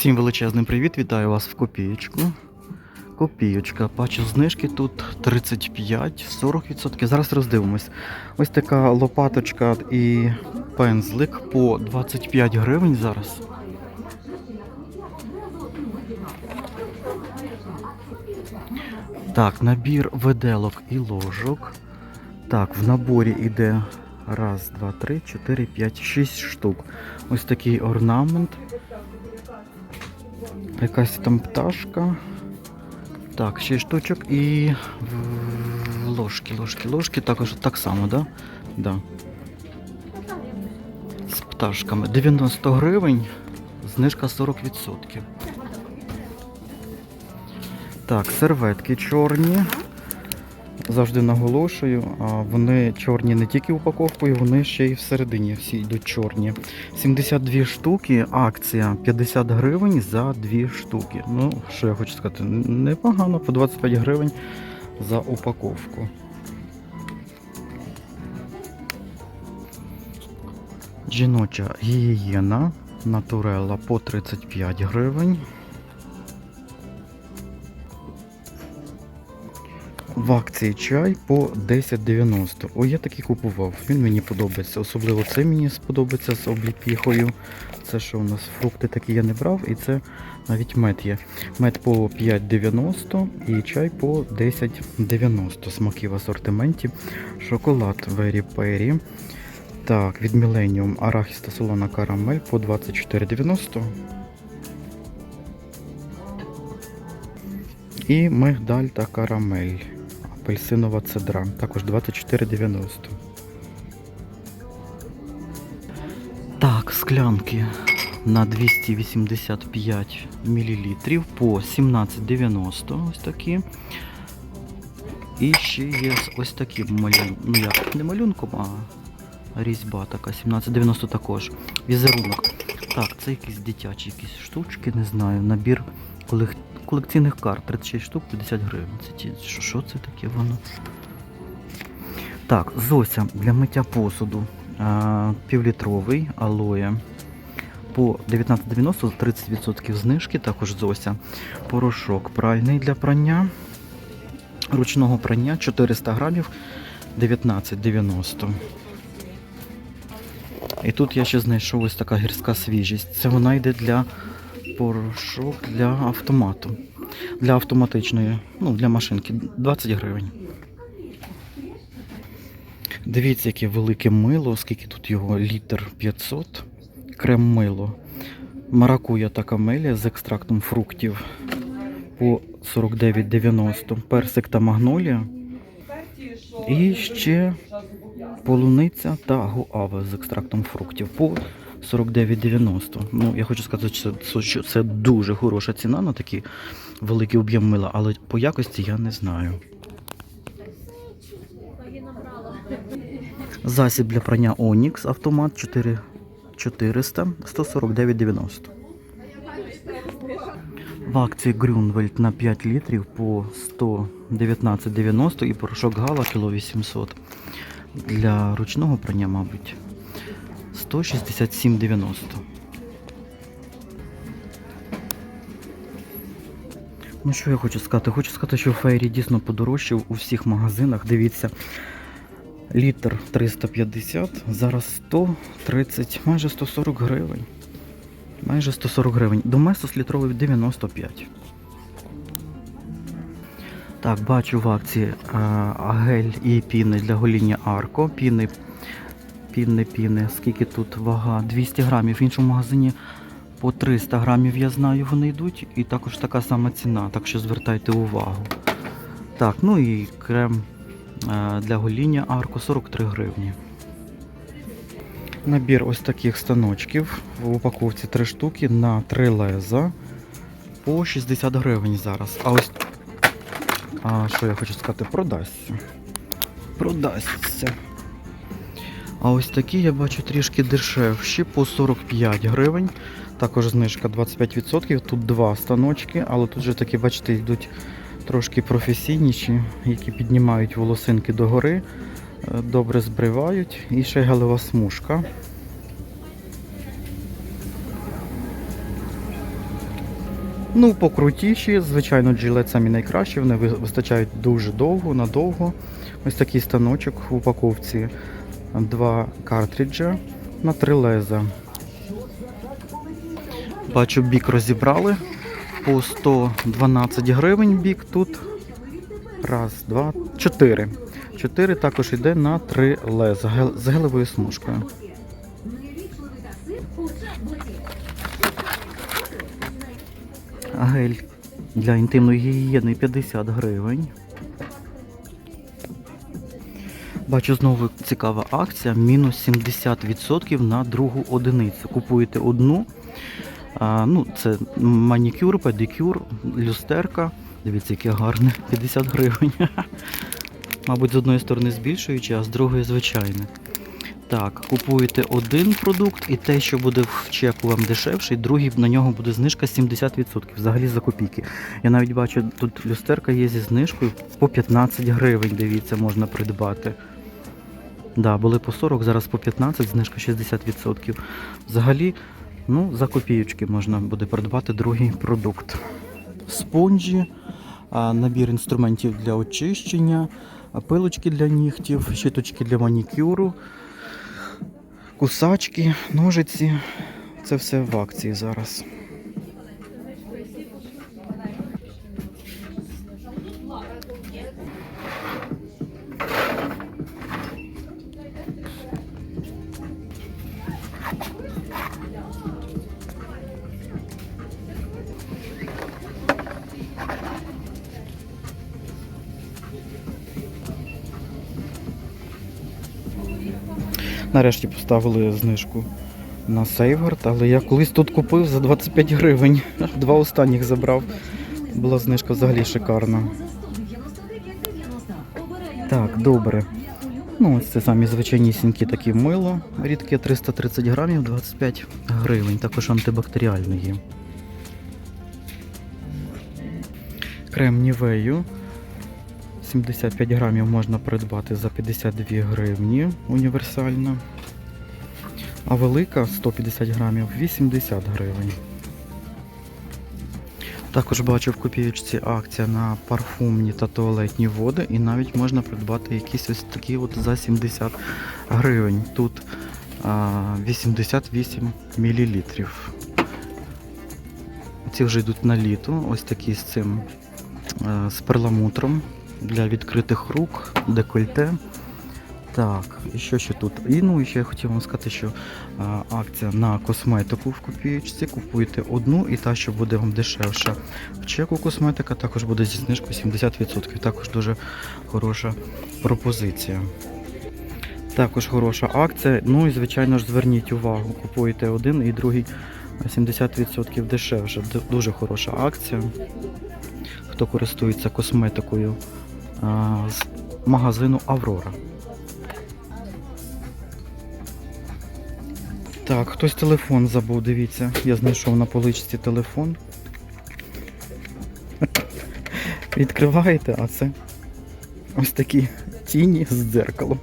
Усім величезний привіт, вітаю вас в копієчку. Копієчка, бачу знижки тут 35-40%. Зараз роздивимось. Ось така лопаточка і пензлик по 25 гривень зараз. Так, набір виделок і ложок. Так, в наборі йде раз, два, три, чотири, п'ять, шість штук. Ось такий орнамент. Якась там пташка. Так, 6 штучок і ложки, ложки, ложки. Також так само, да? Да. З пташками. 90 гривень, знижка 40%. Так, серветки чорні. Завжди наголошую, вони чорні не тільки упаковкою, вони ще й всередині всі йдуть чорні. 72 штуки, акція 50 гривень за 2 штуки. Ну, що я хочу сказати, непогано, по 25 гривень за упаковку. Жіноча гігієна натурела по 35 гривень. В акції чай по 10,90. О, я такий купував. Він мені подобається. Особливо це мені сподобається з обліпіхою. Це що у нас фрукти такі я не брав, і це навіть мед є. Мед по 5,90 і чай по 10,90. Смаки в асортименті. Шоколад Very Perry. Так, від Millennium арахіс та солона карамель по 24,90. І мигдаль та карамель. Апельсинова цедра. Також 24,90. Так, склянки на 285 мл по 17,90. Ось такі. І ще є ось такі малюнки. Ну як, не малюнком, а різьба така. 17,90 також. Візерунок. Так, це якісь дитячі якісь штучки, не знаю. Набір. Колекційних карт. 36 штук, 50 гривень. Це ті, що, що це таке воно? Так, Зося для миття посуду. Півлітровий алоє. По 19,90 30% знижки, також Зося. Порошок пральний для прання. Ручного прання 400 грамів 19,90. І тут я ще знайшов ось така гірська свіжість. Це вона йде для порошок для автомату. Для автоматичної, ну, для машинки 20 гривень. Дивіться, яке велике мило, скільки тут його літр 500. Крем мило. Маракуя та камелія з екстрактом фруктів по 49,90. Персик та магнолія. І ще полуниця та гуава з екстрактом фруктів по 49,90. Ну, я хочу сказати, що це, дуже хороша ціна на такий великий об'єм мила, але по якості я не знаю. Засіб для прання Onyx автомат 4 400 149,90. В акції Грюнвельд на 5 літрів по 119,90 і порошок Гала кіло 800. Для ручного прання, мабуть, 167,90. Ну що я хочу сказати? Хочу сказати, що Фейрі дійсно подорожчав у всіх магазинах. Дивіться, літр 350, зараз 130, майже 140 гривень. Майже 140 гривень. Доместос літровий 95. Так, бачу в акції а, гель і піни для гоління Арко. Піни, піни, піни. Скільки тут вага? 200 грамів. В іншому магазині по 300 грамів, я знаю, вони йдуть. І також така сама ціна, так що звертайте увагу. Так, ну і крем для гоління Арко 43 гривні. Набір ось таких станочків. В упаковці 3 штуки на 3 леза по 60 гривень зараз. А ось а що я хочу сказати, продасться. Продасться. А ось такі я бачу трішки дешевші по 45 гривень. Також знижка 25%. Тут два станочки, але тут же такі, бачите, йдуть трошки професійніші, які піднімають волосинки догори, е, добре збривають. І ще галева смужка. Ну, покрутіші, звичайно, джилет самі найкращі, вони вистачають дуже довго, надовго. Ось такий станочок в упаковці. Два картриджа на три леза. Бачу, бік розібрали по 112 гривень бік тут. Раз, два, чотири. Чотири також йде на три леза з гелевою смужкою. Гель для інтимної гігієни 50 гривень. Бачу знову цікава акція. Мінус 70% на другу одиницю. Купуєте одну. А, ну, це манікюр, педикюр, люстерка. Дивіться, яке гарне. 50 гривень. Мабуть, з одної сторони збільшуючи, а з другої звичайне. Так, купуєте один продукт, і те, що буде в чеку вам дешевший, другий на нього буде знижка 70%, взагалі за копійки. Я навіть бачу, тут люстерка є зі знижкою по 15 гривень, дивіться, можна придбати. Да, були по 40, зараз по 15, знижка 60%. Взагалі, ну, за копійочки можна буде придбати другий продукт. Спонжі, набір інструментів для очищення, пилочки для нігтів, щіточки для манікюру, кусачки, ножиці. Це все в акції зараз. Нарешті поставили знижку на Сейвгард, але я колись тут купив за 25 гривень. Два останніх забрав. Була знижка взагалі шикарна. Так, добре. Ну, ось це самі звичайнісінькі такі мило. Рідке 330 грамів, 25 гривень. Також антибактеріальне є. Крем Нівею. 75 грамів можна придбати за 52 гривні універсальна. А велика 150 грамів 80 гривень. Також бачу в копієчці акція на парфумні та туалетні води, і навіть можна придбати якісь ось такі от за 70 гривень. Тут а, 88 мл. Ці вже йдуть на літо, ось такі з цим е, з перламутром для відкритих рук, декольте. Так, і що ще тут? І ну і ще я хотів вам сказати, що а, акція на косметику в копієчці. Купуєте одну і та, що буде вам дешевша. В чеку косметика також буде зі знижкою 70%. Також дуже хороша пропозиція. Також хороша акція. Ну і звичайно ж зверніть увагу, купуєте один і другий 70% дешевше. Дуже хороша акція. Хто користується косметикою з магазину Аврора. Так, хтось телефон забув, дивіться. Я знайшов на поличці телефон. Відкриваєте, а це ось такі тіні з дзеркалом.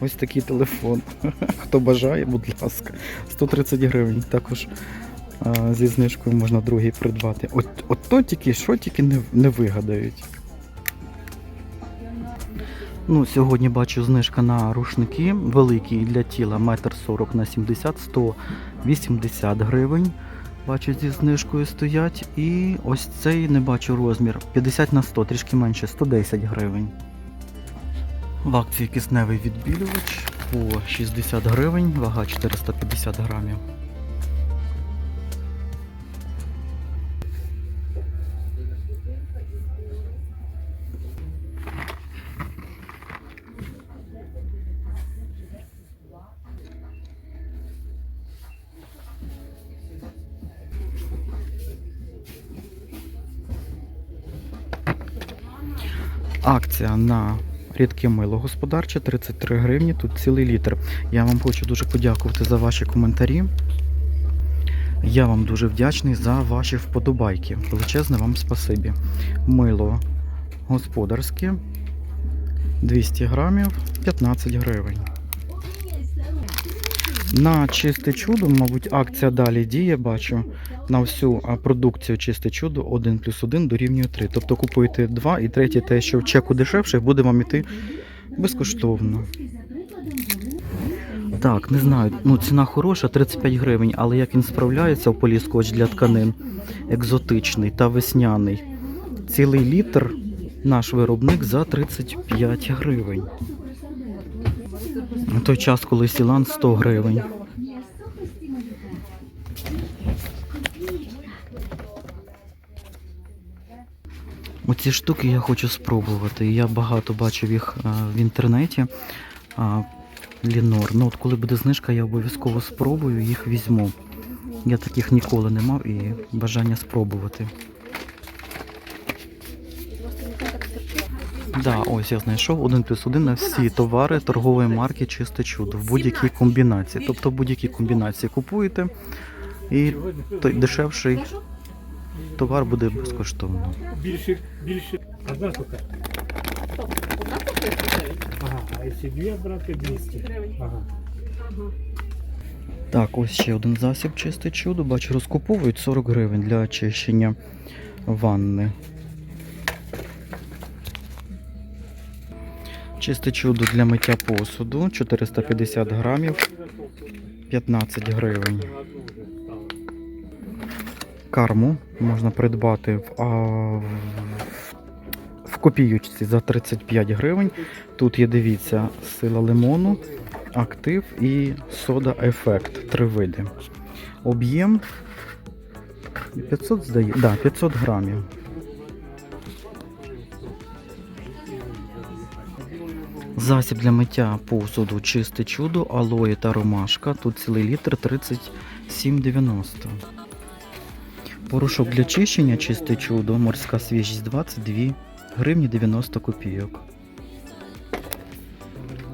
Ось такий телефон. Хто бажає, будь ласка. 130 гривень. Також зі знижкою можна другий придбати. От, от то тільки, що тільки не, не вигадають. Ну, сьогодні бачу знижка на рушники великі для тіла 1,40 на 70, 180 гривень. Бачу, зі знижкою стоять. І ось цей не бачу розмір. 50 на 100, трішки менше, 110 гривень. В акції кисневий відбілювач по 60 гривень, вага 450 грамів. Акція на рідке мило господарче 33 гривні, тут цілий літр. Я вам хочу дуже подякувати за ваші коментарі. Я вам дуже вдячний за ваші вподобайки. Величезне вам спасибі. Мило господарське 200 грамів 15 гривень. На чисте чудо, мабуть, акція далі діє, бачу. На всю продукцію чисте чудо 1 плюс 1 дорівнює 3. Тобто купуєте 2 і третє те, що в чеку дешевше, буде вам іти безкоштовно. Так, не знаю. Ну, ціна хороша, 35 гривень, але як він справляється в поліскоч для тканин, екзотичний та весняний. Цілий літр наш виробник за 35 гривень. На той час, коли Сілан 100 гривень. Оці штуки я хочу спробувати. Я багато бачив їх в інтернеті. Лінор. Ну от коли буде знижка, я обов'язково спробую, їх візьму. Я таких ніколи не мав і бажання спробувати. Да, ось я знайшов 1 плюс 1 на всі товари торгової марки Чисте чудо в будь-якій комбінації. Тобто будь-якій комбінації купуєте і той дешевший товар буде безкоштовно. Більше, більше. Одна штука. Ага, а якщо дві брати 200. Ага. Так, ось ще один засіб чисте чудо. Бачу, розкуповують 40 гривень для очищення ванни. Чисте чудо для миття посуду 450 грамів 15 гривень. Карму можна придбати в, а, в, копіючці за 35 гривень. Тут є, дивіться, сила лимону, актив і сода ефект. Три види. Об'єм 500 здає, да, 500 грамів. Засіб для миття посуду чисте чудо, алоє та ромашка. Тут цілий літр 37,90. Порошок для чищення чисте чудо, морська свіжість 22 гривні 90 копійок.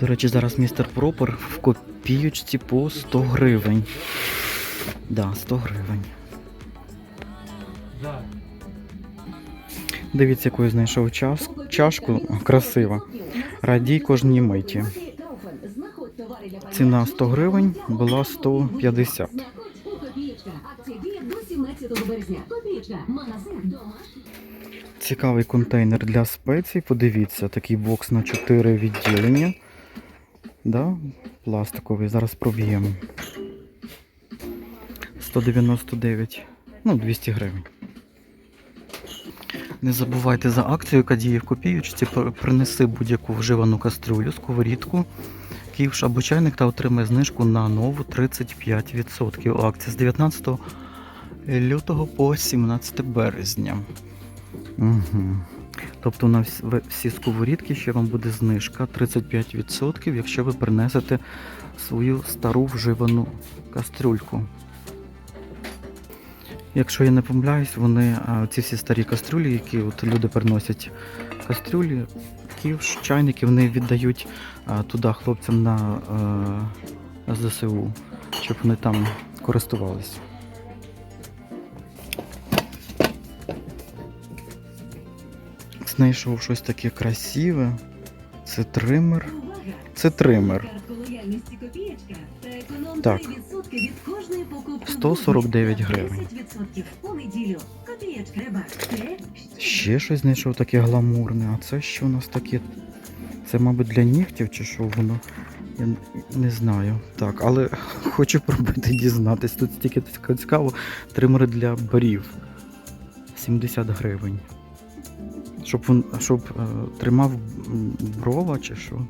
До речі, зараз містер Пропер в копійочці по 100 гривень. Да, 100 гривень. Дивіться, яку я знайшов час, чашку красива. Радій кожній миті. Ціна 100 гривень, була 150. Акція діє до 17 березня. Копієчка. Магазин домашній. Цікавий контейнер для спецій. Подивіться, такий бокс на 4 відділення. Да? Пластиковий. Зараз проб'ємо. 199, ну, 200 гривень. Не забувайте за акцію, яка діє в копійочці. Пр- Принеси будь-яку вживану кастрюлю, сковорідку, ківш або чайник та отримай знижку на нову 35%. Акція з 19 лютого по 17 березня. Угу. Тобто на всі сковорідки ще вам буде знижка 35%, якщо ви принесете свою стару вживану кастрюльку. Якщо я не помиляюсь, вони ці всі старі кастрюлі, які от люди приносять кастрюлі, ківш, чайники, вони віддають туди хлопцям на ЗСУ, щоб вони там користувалися. Знайшов щось таке красиве. Це тример. Це тример. Так. 3% від кожної покупки. 149 гривень. 10% у неділю. Копієчка. Треба. Ще щось знайшов таке гламурне. А це що у нас таке? Це, мабуть, для нігтів чи що воно? Я не знаю. Так, але хочу пробити дізнатись. Тут стільки цікаво. Тримери для барів. 70 гривень. Щоб він щоб е, тримав брова чи що.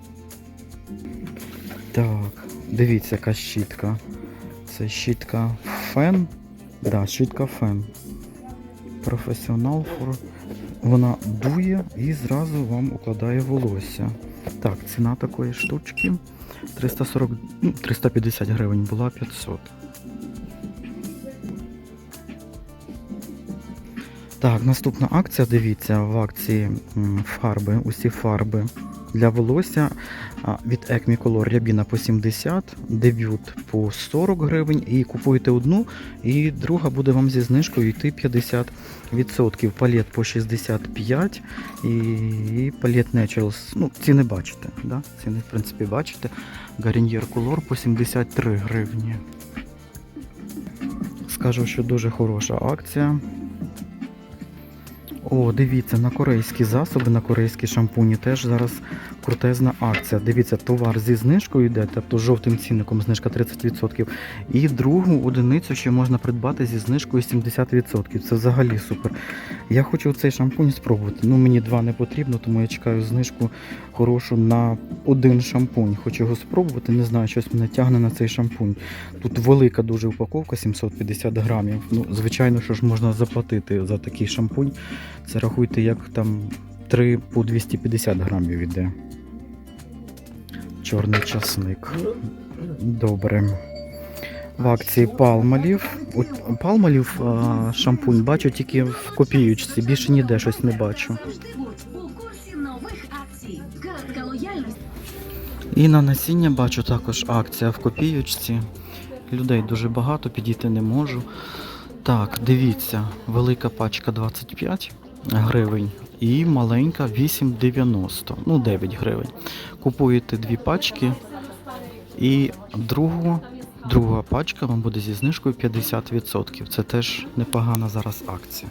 Так, дивіться, яка щітка. Це щітка фен. Да, щітка фен. Професіонал фор. Вона дує і зразу вам укладає волосся. Так, ціна такої штучки 340, ну, 350 гривень була 500. Так, наступна акція, дивіться, в акції фарби, усі фарби для волосся від Acme Color рябіна по 70, дебют по 40 гривень. І купуєте одну, і друга буде вам зі знижкою йти 50%. Палет по 65 і палет Naturals. Ну, ціни бачите, да? ціни, в принципі, бачите. Garnier Color по 73 гривні. Скажу, що дуже хороша акція. О, дивіться, на корейські засоби, на корейські шампуні теж зараз крутезна акція. Дивіться, товар зі знижкою йде, тобто жовтим цінником знижка 30%. І другу одиницю ще можна придбати зі знижкою 70%. Це взагалі супер. Я хочу цей шампунь спробувати. Ну, мені два не потрібно, тому я чекаю знижку хорошу на один шампунь. Хочу його спробувати. Не знаю, щось мене тягне на цей шампунь. Тут велика дуже упаковка, 750 грамів. Ну, звичайно, що ж можна заплатити за такий шампунь. Це рахуйте, як там 3 по 250 грамів іде. Чорний часник. Добре. В акції Палмалів. Палмалів шампунь бачу тільки в копіючці, більше ніде щось не бачу. І на насіння бачу також акція в копіючці. Людей дуже багато, підійти не можу. Так, дивіться, велика пачка 25 гривень і маленька 8,90, ну 9 гривень. Купуєте дві пачки і другу, друга пачка вам буде зі знижкою 50%. Це теж непогана зараз акція.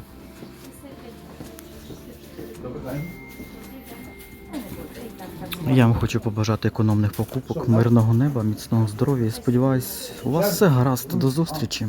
Я вам хочу побажати економних покупок, мирного неба, міцного здоров'я і сподіваюсь, у вас все гаразд. До зустрічі.